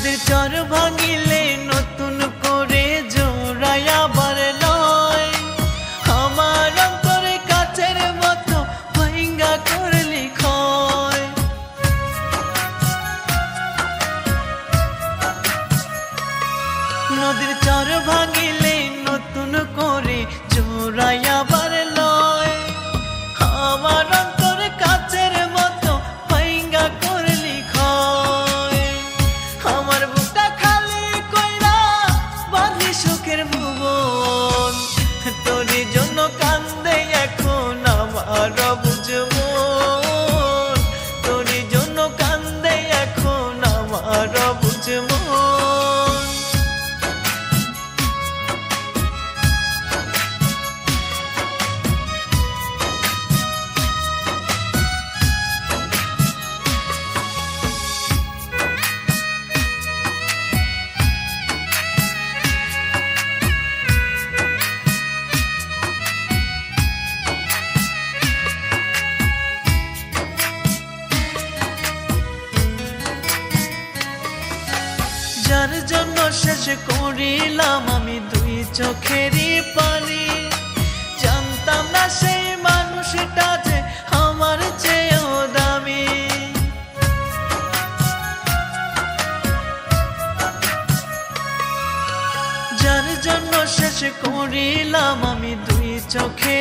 নদীর চর ভাঙিলে just okay.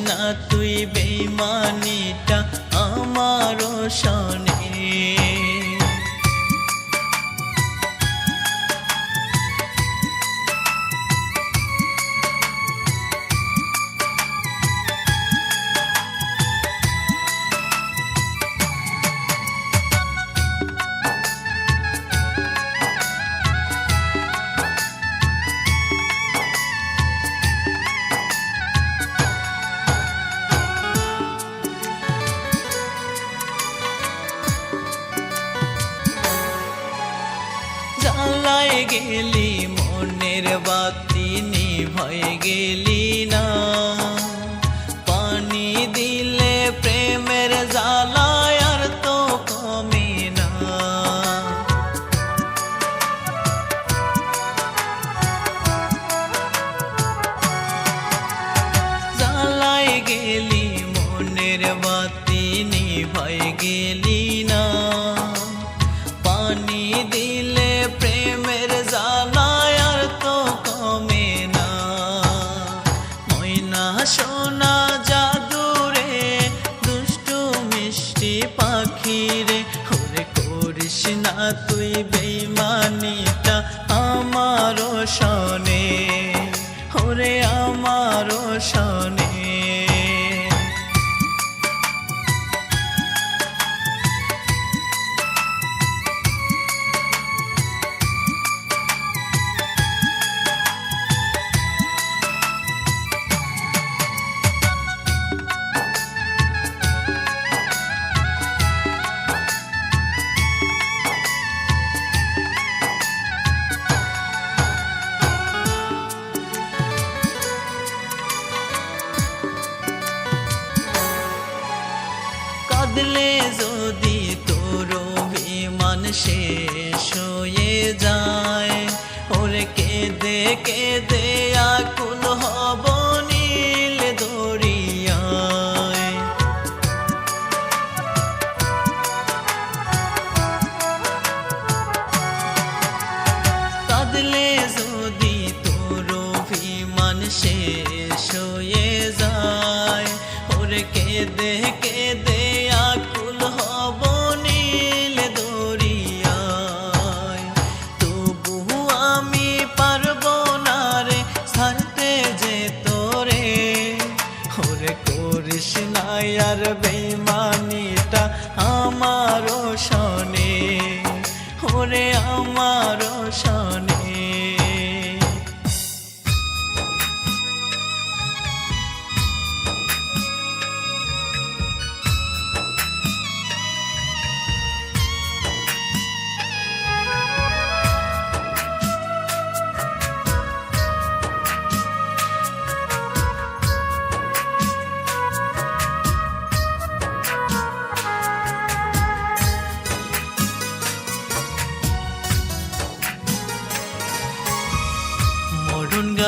না তুই বেইমানিটা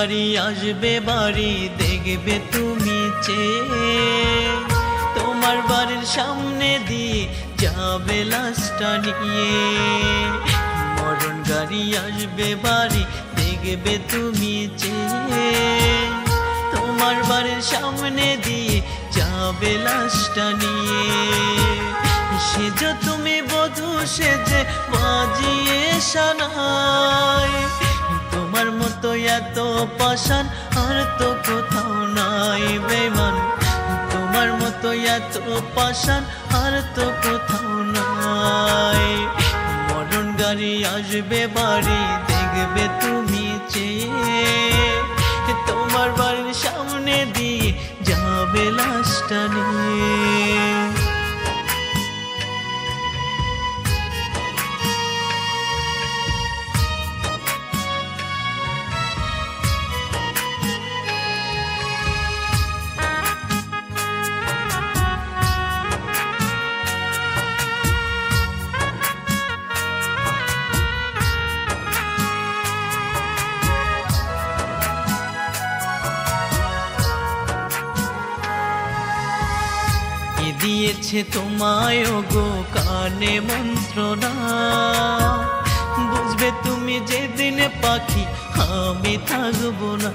গাড়ি আসবে, বাড়ি দেখবে তুমি চেয়ে। তোমার বাড়ির সামনে দিয়ে যাবে লাশটা নিয়ে। মরণ গাড়ি আসবে, বাড়ি দেখবে তুমি চেয়ে। তোমার বাড়ির সামনে দিয়ে যাবে লাশটা নিয়ে। সেজ তুমি বধূ সেজে বাজিয়ে সানায়। তোমার মতো এত পাশান, আর তো কোথাও নাই বেমান তোমার মতো এত পাশান, আর তো কোথাও নাই। মরণ গাড়ি আসবে, বাড়ি দেখবে তুমি চেয়ে। তোমার বাড়ির সামনে দিয়ে যাবে লাশটা নিয়ে। দিয়েছে তোমায় গো কানে মন্ত্রণা। বুঝবে তুমি যেদিন পাখি, আমি থাকব না।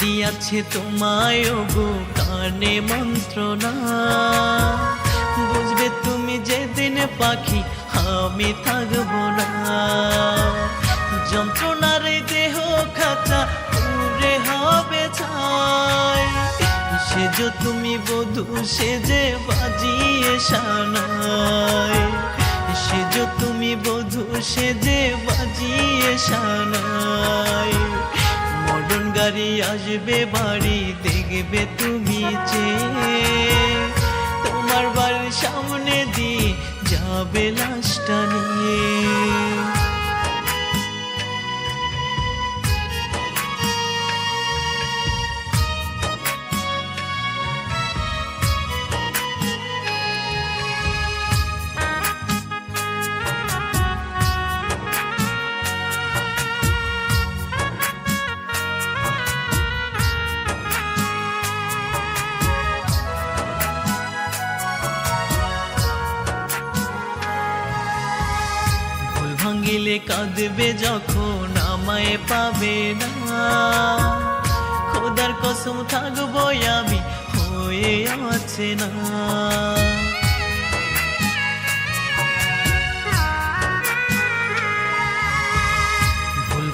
দিয়াছে তোমায় গো কানে মন্ত্রণা? বুঝবে তুমি যেদিন পাখি, আমি থাকব না। যন্ত্রণার দেহ খাঁচা পুরে হবে ছাই। সেজ তুমি বধু, সেজে বাজিয়ে সানাই। সেজ তুমি বধু, সেজে বাজিয়ে সানাই। মডন গাড়ি আসবে, বাড়ি দেখবে তুমি চেয়ে সামনে দিয়ে যাবে লাশটা নিয়ে। ভাঙ্গিলে কাঁদবে যখন আমায় পাবে না। খোদার কসম থাকব আমি, হয়ে আছে না।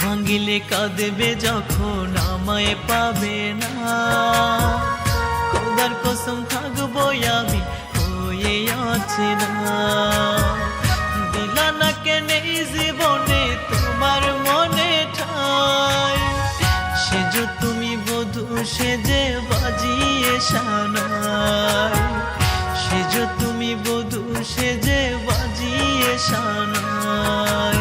ভাঙ্গিলে কাঁদবে যখন আমায় পাবে না। খোদার কসম থাকব আমি, হয়ে আছে না। দিলা না কেন জীবনে, তোমার মনে ঠাই। সে যে তুমি বধু, সে যে বাজিয়ে সানাই। সে যে তুমি বধু, সে যে বাজিয়ে সানাই।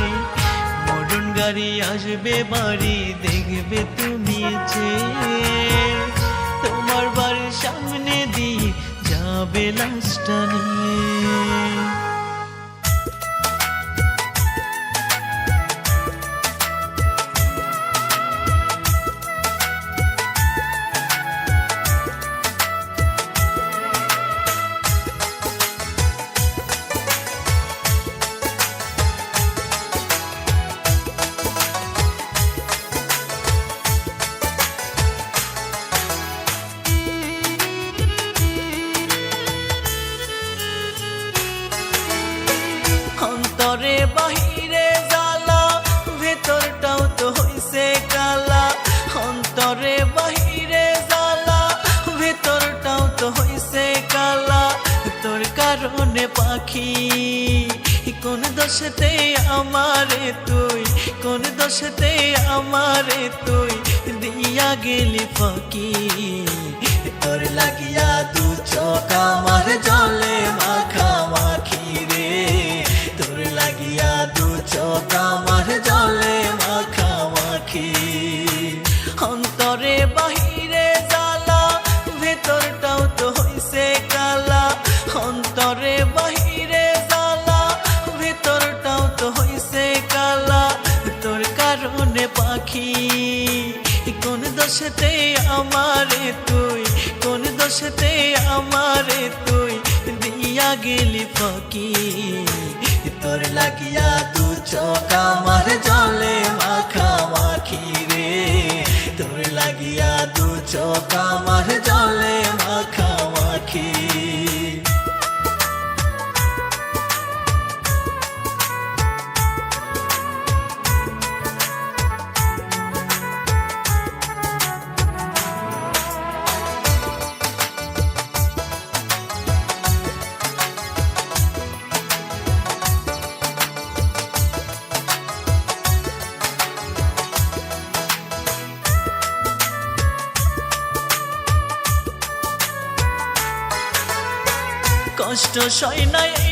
মডন গাড়ি আসবে, বাড়ি দেখবে তুমি যে। তোমার বাড়ির সামনে দিয়ে যাবে লাশটা পাখি, কোন দশতে আমারে তুই, কোন দশতে আমারে তুই দিয়া গেলি ফাঁকি। তোর লাগিয়া দু চোখ আমার জলে মাখা। ফাঁকি তোর লাগিয়া দু চোখ আমার জলে মাখা মাখি রে। তোর লাগিয়া দু চোখ আমার জলে কষ্ট সয় না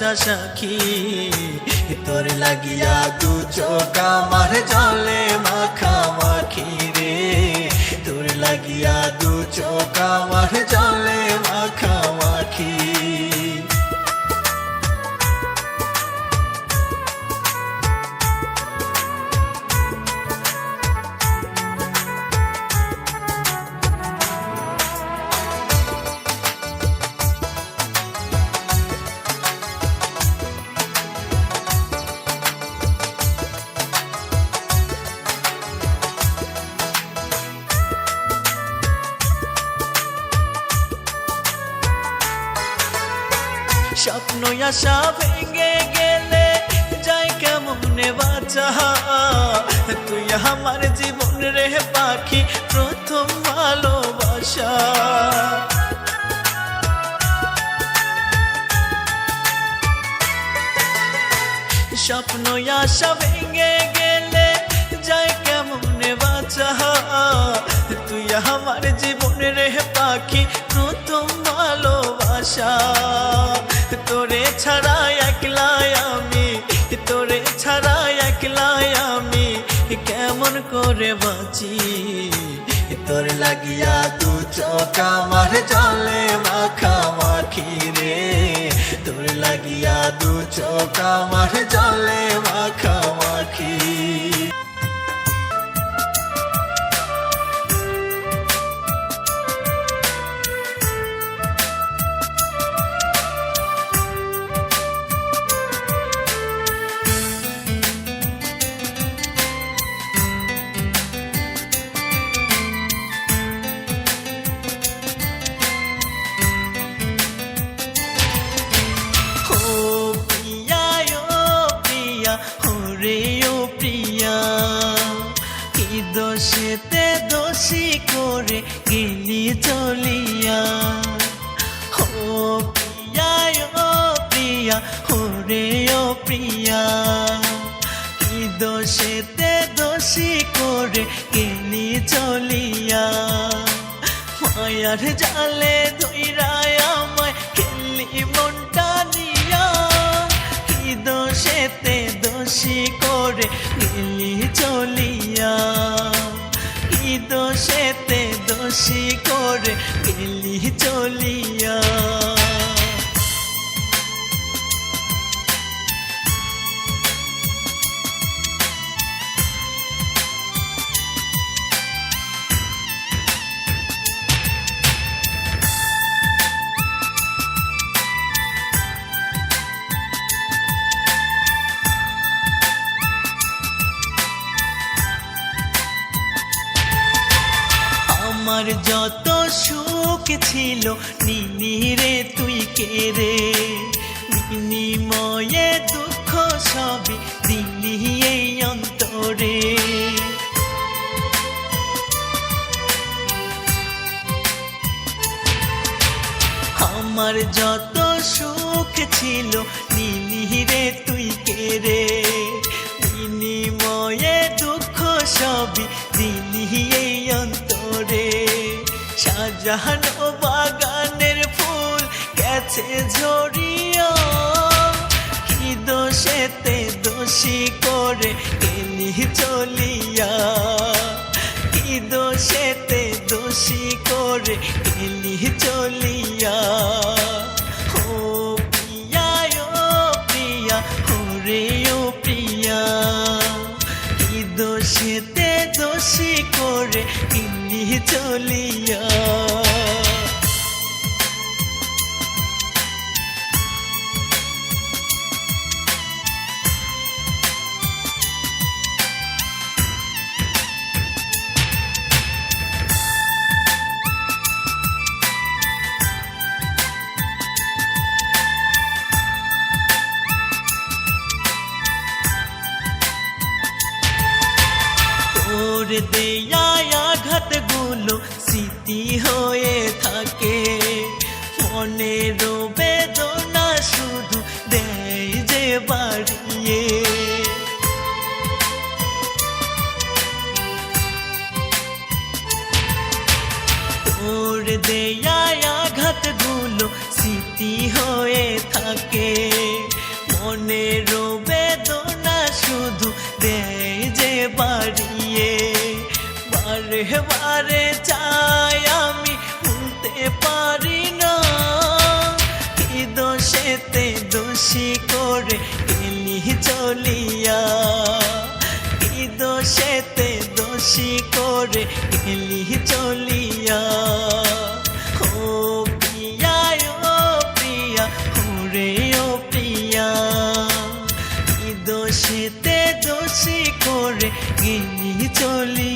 ভাষা সাখী তোর লাগিয়া দু চোখ আমার জলে মাখা মাখি রে। তোর লাগিয়া দু চোখ আমার জলে মাখি স্বপ্ন আশা ভেঙে গেলে যায় কেমনে বাঁচা? তুই আমার জীবন রে পাখি, প্রথম ভালোবাসা। স্বপ্ন আশা ভেঙে গেলে যায় কেমনে বাঁচা? তুই আমার জীবন রে পাখি, প্রথম ভালোবাসা। তোরে ছাড়া একলাই আমি তোরে ছাড়া একলাই আমি কেমন করে বাঁচি? তোর লাগিয়া তু চোখ আমার জলে মাখা মাখি রে। তোর লাগিয়া দু চোখ আমার জলে মাখা মাখি দোষী করে গেলি চলিয়া। ও প্রিয়া ও প্রিয়া ও রে ও প্রিয়া। কি দোষেতে দোষী করে গেলি চলিয়া? মায়ার জালে ধৈরায় আমায় খেলি মনটা নিয়া কি দোষেতে দোষী করে গেলি চলিয়া? কি দোষেতে দোষী করে গেলি চলিয়া। যত সুখ ছিল নিনিরে তুই কে রে? বিনিময়ে দুঃখ সবই দিলি এই অন্তরে। আমার যত সুখ ছিল সাজানো বাগানের ফুল গেছে ঝরিয়া। কি দোষেতে দোষী করে গেলি চলিয়া। কি দোষেতে দোষী করে গেলি চলিয়া। ও প্রিয়া ও প্রিয়া ও রে ও প্রিয়া। কি দোষেতে দোষী করে চলিয়া যে বাড়িয়ে বারে বারে চাই আমি ভুলতে পারি না। কি দোষেতে দোষী করে গেলি চলিয়া। কি দোষেতে দোষী করে গেলি চলিয়া। কি